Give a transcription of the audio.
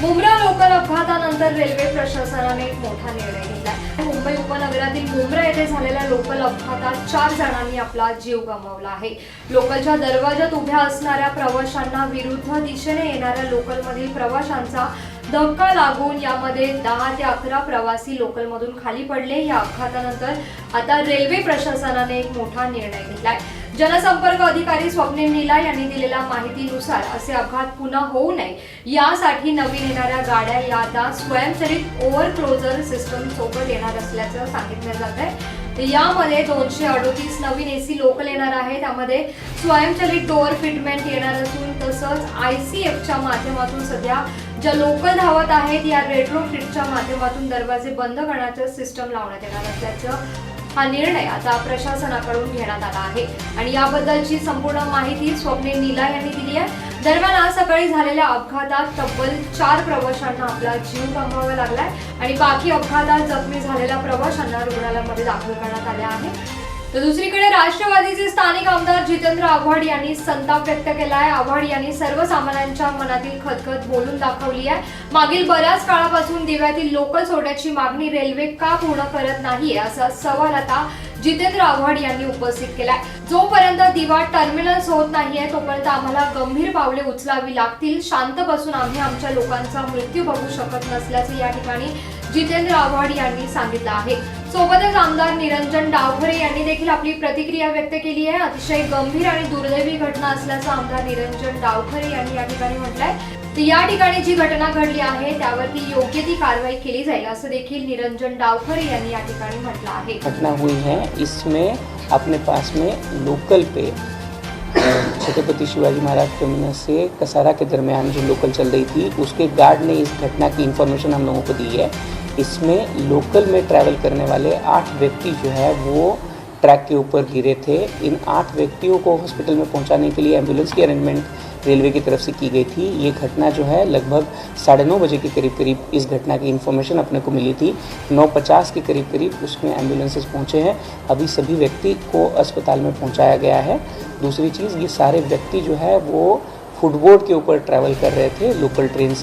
Mumbra local अपघातानंतर railway प्रशासनाने एक मोठा निर्णय घेतला. मुंबई उपनगरातील मुंब्रा येथे झालेल्या लोकल अपघातात चार जणांनी आपला जीव गमावला आहे. लोकलच्या दरवाजात उभ्या असणाऱ्या प्रवाशांना विरुद्ध दिशेने येणाऱ्या लोकलमधील प्रवाशांचा धक्का लागून यामध्ये दहा ते अकरा प्रवासी लोकलमधून खाली पडले. या अपघातानंतर आता रेल्वे प्रशासनाने एक मोठा निर्णय घेतलाय. जनसंपर्क अधिकारी स्वप्नील नीला यांनी दिलेल्या माहितीनुसार असे अपघात पुन्हा होऊ नये. यासाठी नवीन येणाऱ्या गाड्या या आता स्वयंचलित ओव्हर क्लोजर सिस्टम सोबत येणार असल्याचं सांगितलं जात आहे. यामध्ये दोनशे अडोतीस नवीन एसी लोकल येणार आहे. त्यामध्ये स्वयंचलित डोअर फिटमेंट येणार असून तसंच आय सी एफच्या माध्यमातून सध्या ज्या लोकल धावत आहेत या रेट्रो फिटच्या माध्यमातून दरवाजे बंद करण्याचं सिस्टम लावण्यात येणार असल्याचं हा निर्णय आता प्रशासनाकडून घेण्यात आला आहे. आणि याबद्दलची संपूर्ण माहिती स्वप्नील नीला यांनी दिली आहे. दरम्यान आज सकाळी झालेल्या अपघातात तब्बल चार प्रवाशांना आपला जीव गमवावा लागलाय. आणि बाकी अपघातात जखमी झालेल्या प्रवाशांना रुग्णालयामध्ये दाखल करण्यात आले आहे. तर दुसरीकडे राष्ट्रवादीचे स्थानिक आमदार जितेंद्र आव्हाड यांनी संताप व्यक्त केला आहे आव्हाड यांनी सर्वसामान्यांच्या मनातील खतखत बोलून दाखवली आहे. मागील बऱ्याच काळापासून दिव्यातील लोकल सोडण्याची मागणी रेल्वे का पूर्ण करत नाहीये असा सवाल आता जितेंद्र आव्हाड यांनी उपस्थित केलाय. जोपर्यंत दिवा टर्मिनल्स होत नाहीये तोपर्यंत आम्हाला गंभीर पावले उचलावी लागतील. शांत बसून आम्ही आमच्या लोकांचा मृत्यू बघू शकत नसल्याचे या ठिकाणी जितेंद्र आव्हाड यांनी सांगितलं आहे. सोबतच आमदार निरंजन डावखरे यांनी देखील आपली प्रतिक्रिया व्यक्त केली आहे. अतिशय गंभीर आणि दुर्दैवी घटना असल्याचं आमदार निरंजन डावखरे यांनी या ठिकाणी म्हटलंय. तर या ठिकाणी जी घटना घडली आहे त्यावरती योग्य ती कारवाई केली जाईल असं देखील निरंजन डावखरे यांनी या ठिकाणी म्हटलं आहे. घटना हुई है. इसमें अपने पास में लोकल पे छत्रपति शिवाजी महाराज टर्मिनस से कसारा के दरमियान जो लोकल चल रही थी उसके गार्ड ने इस घटना की इन्फॉर्मेशन हम लोगों को दी है। इसमें लोकल में ट्रैवल करने वाले आठ व्यक्ति जो है, वो ट्रैक के ऊपर गिरे थे। इन आठ व्यक्तियों को हॉस्पिटल में पहुँचाने के लिए एंबुलेंस की अरेंजमेंट रेलवे की तरफ़ से की गई थी। ये घटना जो है, लगभग साढ़े नौ बजे के करीब करीब इस घटना की इन्फॉर्मेशन अपने को मिली थी। नौ पचास के करीब करीब उसमें एम्बुलेंसेस पहुँचे हैं। अभी सभी व्यक्ति को अस्पताल में पहुँचाया गया है। दूसरी चीज़, ये सारे व्यक्ति जो है, वो फुटबोर्ड के ऊपर ट्रैवल कर रहे थे लोकल ट्रेन